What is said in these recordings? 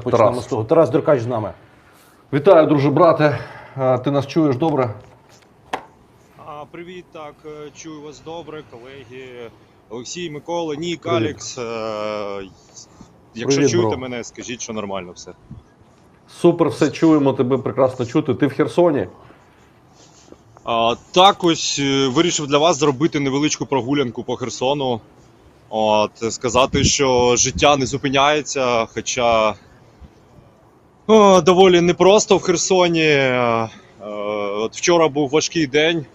Почнемо Тарас. з того. Тарас Деркач з нами. Вітаю, друже брате. А, Ти нас чуєш добре? А, привіт, так, е, чую вас добре, колеги. Олексій, Микола, Нік, Привіт. Алекс. Е, Якщо Привіт, чуєте бро. мене, скажіть, що нормально все. Супер, все чуємо, тебе прекрасно чути. Ти в Херсоні? А, так, ось е, вирішив для вас зробити невеличку прогулянку по Херсону. От, сказати, що життя не зупиняється, хоча о, доволі непросто в Херсоні. Е, От вчора був важкий день.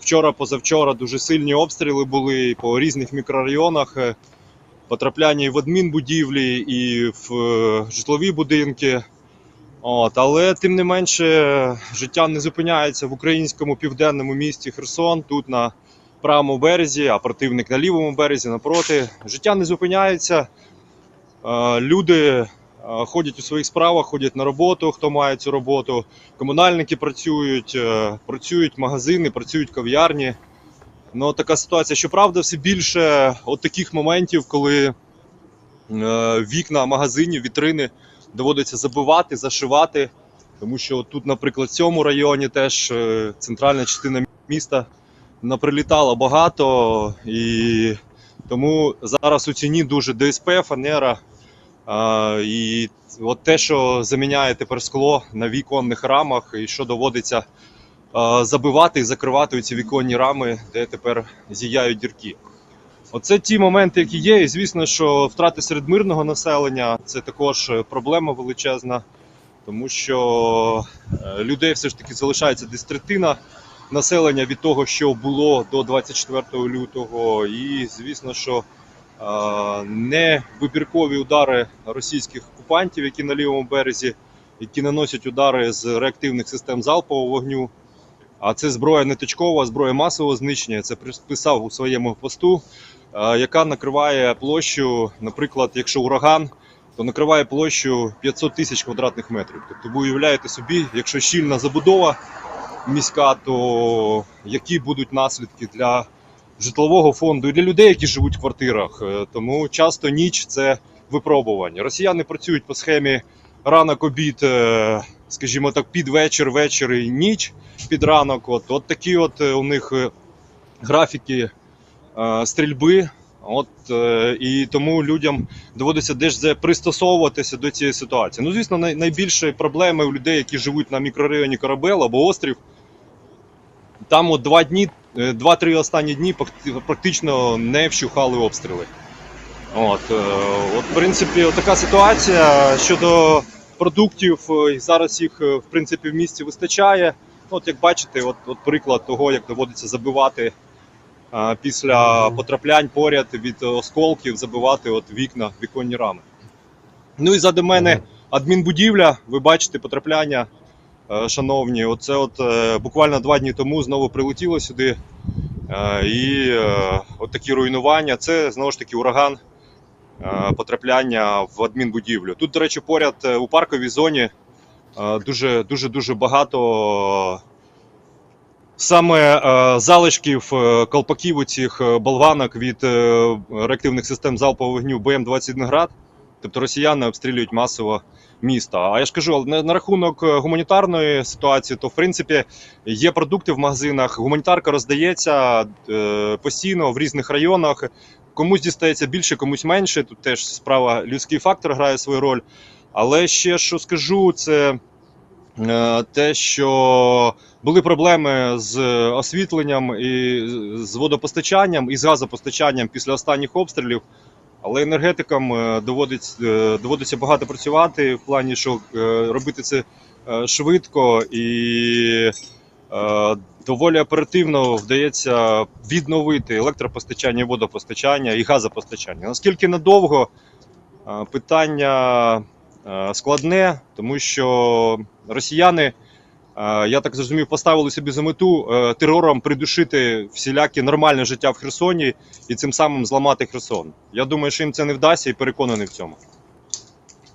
Вчора, позавчора дуже сильні обстріли були по різних мікрорайонах. е, Потрапляння і в адмінбудівлі, і в е, житлові будинки. От, але тим не менше, життя не зупиняється в українському південному місті Херсон, тут на правому березі, а противник на лівому березі напроти. Життя не зупиняється. Люди ходять у своїх справах, ходять на роботу, хто має цю роботу. Комунальники працюють, е, працюють магазини, працюють кав'ярні. Ну, така ситуація. Щоправда, все більше от таких моментів, коли е, вікна магазинів, вітрини доводиться забивати, зашивати. Тому що тут, наприклад, в цьому районі теж е, центральна частина міста наприлітала багато, і тому зараз у ціні дуже ДСП, фанера. І от те, що заміняє тепер скло на віконних рамах, і що доводиться забивати і закривати ці віконні рами, де тепер зіяють дірки. Оце ті моменти, які є. І звісно, що втрати серед мирного населення це також проблема величезна, тому що е, людей все ж таки залишається десь третина населення від того, що було до 24 лютого. І звісно, що не вибіркові удари російських окупантів, які на лівому березі, які наносять удари з реактивних систем залпового вогню. А це зброя не точкова, зброя масового знищення. Це писав у своєму посту, яка накриває площу, наприклад, якщо ураган, то накриває площу 500 тисяч квадратних метрів. Тобто ви уявляєте собі, якщо щільна забудова міська, то які будуть наслідки для житлового фонду і для людей, які живуть в квартирах. Е, Тому часто ніч це випробування. Росіяни працюють по схемі ранок обід, е, скажімо так, під вечір, вечір і ніч під ранок. От, от такі от е, у них графіки стрільби. От і тому людям доводиться десь пристосовуватися до цієї ситуації. Ну, звісно, най, найбільші проблеми у людей, які живуть на мікрорайоні Корабел або острів. Там от два дні, два-три останні дні практично не вщухали обстріли. От, е, от, в принципі, от така ситуація щодо продуктів. е, Зараз їх е, в принципі в місті вистачає. От як бачите, от, от приклад того, як доводиться забивати е, після потраплянь поряд від осколків, забивати от вікна, віконні рами. Ну і зади мене адмінбудівля. Ви бачите потрапляння, е, шановні. Оце от е, буквально два дні тому знову прилетіло сюди. Е, І е, от такі руйнування. Це знову ж таки ураган е, потрапляння в адмінбудівлю. Тут, до речі, поряд е, у парковій зоні е, дуже дуже дуже багато саме е, залишків е, колпаків у цих е, болванок від е, реактивних систем залпового вогню БМ-21 град. Тобто росіяни обстрілюють масово місто. А я ж кажу, на, на рахунок е, гуманітарної ситуації, то в принципі є продукти в магазинах. Гуманітарка роздається е, постійно в різних районах. Комусь дістається більше, комусь менше. Тут теж справа людський фактор грає свою роль. Але ще що скажу, це е, те, що були проблеми з освітленням і з водопостачанням і з газопостачанням після останніх обстрілів. Але енергетикам е, доводиться, е, доводиться багато працювати в плані, що е, робити це швидко і доволі оперативно вдається відновити електропостачання, водопостачання і газопостачання. Наскільки надовго питання складне, тому що росіяни, я так зрозумів, поставили собі за мету е, терором придушити всіляке нормальне життя в Херсоні і цим самим зламати Херсон. Я думаю, що їм це не вдасться і переконаний в цьому.